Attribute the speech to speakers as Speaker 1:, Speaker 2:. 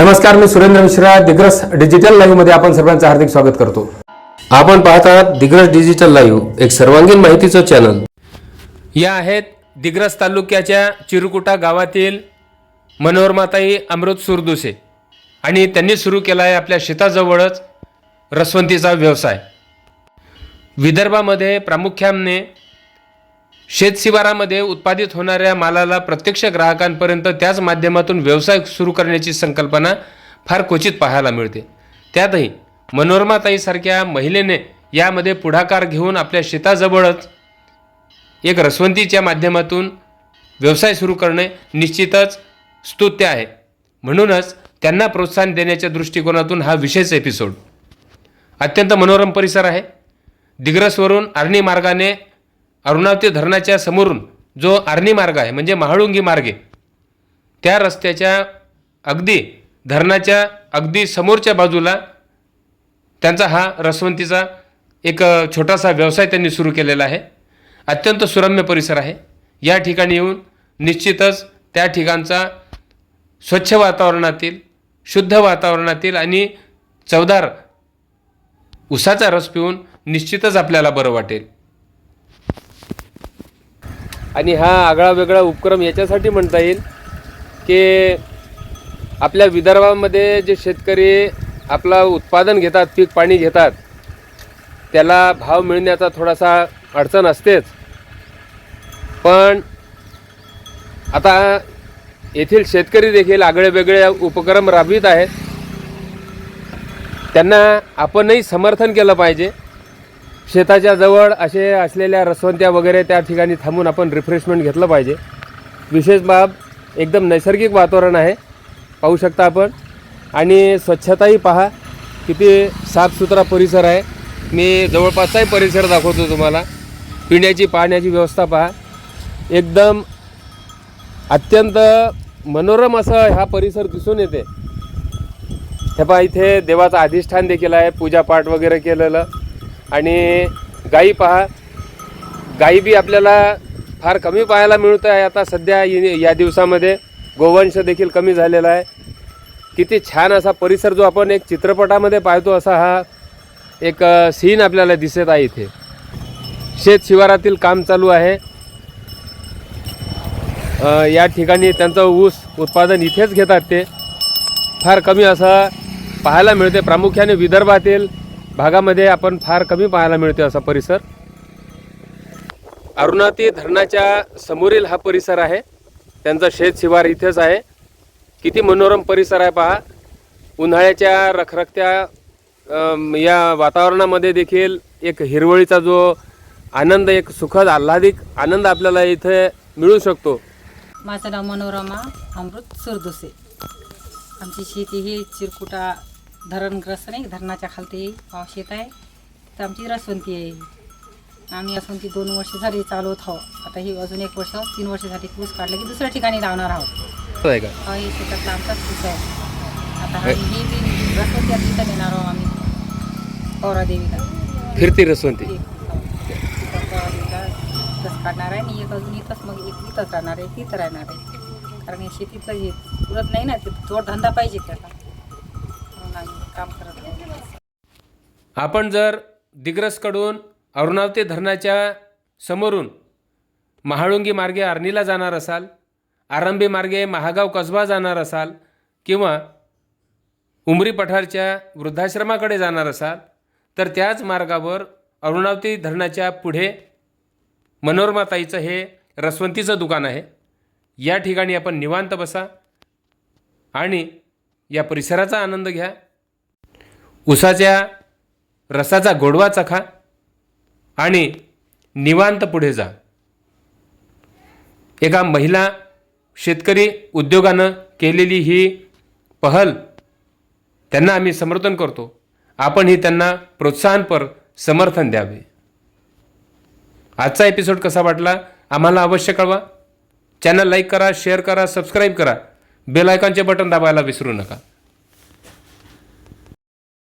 Speaker 1: नमस्कार मी सुरेंद्र मिश्रा दिग्रस डिजिटल लाईव्हमध्ये आपण सर्वांचं हार्दिक स्वागत करतो.
Speaker 2: आपण पाहत आहात दिग्रस डिजिटल लाईव्ह एक सर्वांगीण माहितीचं चॅनल
Speaker 3: या आहेत दिग्रस तालुक्याच्या चिरुकुटा गावातील मनोरमाताई अमृत सुरदुसे. आणि त्यांनी सुरू केला आहे आपल्या शेताजवळच रसवंतीचा व्यवसाय. विदर्भामध्ये प्रामुख्याने शेतशिवारामध्ये उत्पादित होणाऱ्या मालाला प्रत्यक्ष ग्राहकांपर्यंत त्याच माध्यमातून व्यवसाय सुरू करण्याची संकल्पना फार क्वचित पाहायला मिळते. त्यातही मनोरमाताईसारख्या महिलेने यामध्ये पुढाकार घेऊन आपल्या शेताजवळच एक रसवंतीच्या माध्यमातून व्यवसाय सुरू करणे निश्चितच स्तुत्य आहे. म्हणूनच त्यांना प्रोत्साहन देण्याच्या दृष्टिकोनातून हा विशेष एपिसोड अत्यंत मनोरम परिसर आहे. दिग्रसवरून आर्णी मार्गाने अरुणावती धरणाच्या समोरून जो आर्णी मार्ग आहे म्हणजे महाळुंगी मार्गे त्या रस्त्याच्या अगदी धरणाच्या अगदी समोरच्या बाजूला त्यांचा हा रसवंतीचा एक छोटासा व्यवसाय त्यांनी सुरू केलेला आहे. अत्यंत सुरम्य परिसर आहे. या ठिकाणी येऊन निश्चितच त्या ठिकाणचा स्वच्छ वातावरणातील शुद्ध वातावरणातील आणि चवदार उसाचा रस पिऊन निश्चितच आपल्याला बरं वाटेल. आणि हा आगळा वेगळा उपक्रम याच्यासाठी म्हणता येईल की आपल्या विदर्भामध्ये जे शेतकरी आपला उत्पादन घेतात पीक पाणी घेतात त्याला भाव मिळण्याचा थोडासा अडचण असतेच. पण आता येथील शेतकरी देखील आगळे वेगळे उपक्रम राबवित आहेत. त्यांना आपणही समर्थन केलं पाहिजे. शेताच्या जवळ असे असलेल्या रसवंत्या वगैरे त्या ठिकाणी थांबून आपण रिफ्रेशमेंट घेतलं पाहिजे. विशेष बाब एकदम नैसर्गिक वातावरण आहे पाहू शकता आपण. आणि स्वच्छताही पहा किती साफसुथरा परिसर आहे. मी जवळपासचाही परिसर दाखवतो तुम्हाला. पिण्याची पाण्याची व्यवस्था पहा. एकदम अत्यंत मनोरम असं हा परिसर दिसून येते. हे पहा इथे देवाचं अधिष्ठान देखील आहे पूजापाठ वगैरे केलेलं. आणि गाई पहा. गाई बी आपल्याला फार कमी पाहायला मिळत आहे आता सध्या या दिवसामध्ये. गोवंश देखील कमी झालेला आहे. किती छान असा परिसर जो आपण एक चित्रपटामध्ये पाहतो असा हा एक सीन आपल्याला दिसत आहे इथे. शेत शिवारातील काम चालू आहे. या ठिकाणी त्यांचं ऊस उत्पादन इथेच घेतात ते. फार कमी असं पाहायला मिळते. प्रामुख्याने विदर्भातील भागामध्ये आपण फार कमी पाहायला मिळतो असा परिसर. अरुणाती धरणाच्या समोरील हा परिसर आहे. त्यांचा शेत शिवार इथेच आहे. किती मनोरम परिसर आहे पहा. उन्हाळ्याच्या रखरखत्या या वातावरणामध्ये देखील एक हिरवळीचा जो आनंद एक सुखद आल्हादिक आनंद आपल्याला इथे मिळू शकतो.
Speaker 4: माझं नाव मनोरमा अमृत सुरदुसे. आमची शेती ही चिरकुटा धरणग्रस्त नाही धरणाच्या खालती शेत आहे. तर आमची रसवंती आहे. आम्ही रसवंती दोन वर्ष झाली चालवत आहोत. आता ही अजून एक वर्ष तीन वर्ष झाली ऊस काढलं की दुसऱ्या ठिकाणी लावणार आहोत. अं, हे शेतातला आमचाच ऊस आहे. आता हा ही बी रसवंती आता इथं नेणार आहोत आम्ही. पौरादेवीला
Speaker 3: फिरती रसवंती.
Speaker 4: तिथं इथंच काढणार आहे. आणि एक अजून इथंच मग इथंच राहणार आहे तिथं राहणार आहे. कारण शेतीचं हे पुरत नाही ना ते जोडधंदा पाहिजे त्याला. काम करत
Speaker 3: आपण जर दिग्रसकडून अरुणावती धरणाच्या समोरून महाळुंगी मार्गे आर्णीला जाणार असाल आरंभी मार्गे महागाव कसबा जाणार असाल किंवा उमरी पठारच्या वृद्धाश्रमाकडे जाणार असाल तर त्याच मार्गावर अरुणावती धरणाच्या पुढे मनोरमाताईचं हे रसवंतीचं दुकान आहे. या ठिकाणी आपण निवांत बसा आणि या परिसराचा आनंद घ्या. उसाच्या रसाचा गोडवा चखा आणि निवांत पुढे जा. एका महिला शेतकरी उद्योगानं केलेली ही पहल त्यांना आम्ही समर्थन करतो. आपणही त्यांना प्रोत्साहनपर समर्थन द्यावे. आजचा एपिसोड कसा वाटला आम्हाला अवश्य कळवा. चॅनल लाईक करा शेअर करा सबस्क्राईब करा. बेल आयकॉनचे बटन दाबायला विसरू नका.